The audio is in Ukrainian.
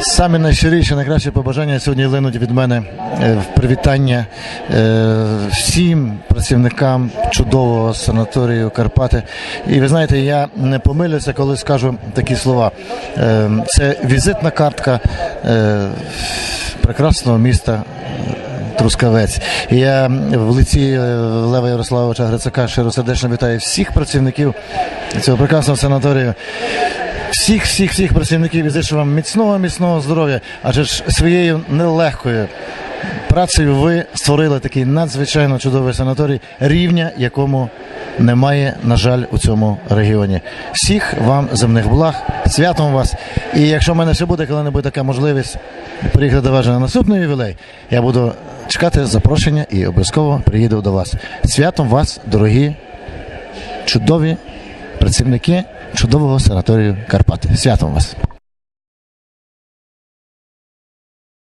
Самі найщиріші, найкращі побажання сьогодні линуть від мене е, в привітання е, всім працівникам чудового санаторію Карпати. І ви знаєте, я не помилюся, коли скажу такі слова. Е, Це візитна картка прекрасного міста. Трускавець. Я в лиці Лева Ярославовича Грицака щиросердечно вітаю всіх працівників цього прекрасного санаторію всіх, всіх, всіх працівників і зичу вам міцного, міцного здоров'я, адже ж своєю нелегкою працею ви створили такий надзвичайно чудовий санаторій, рівня якому немає, на жаль, у цьому регіоні. Всіх вам земних благ, святом вас. І якщо в мене ще буде коли-небудь така можливість приїхати до вас на наступний ювілей, я буду чекати запрошення і обов'язково приїду до вас. Святом вас, дорогі, чудові працівники чудового санаторію Карпати. Святом вас!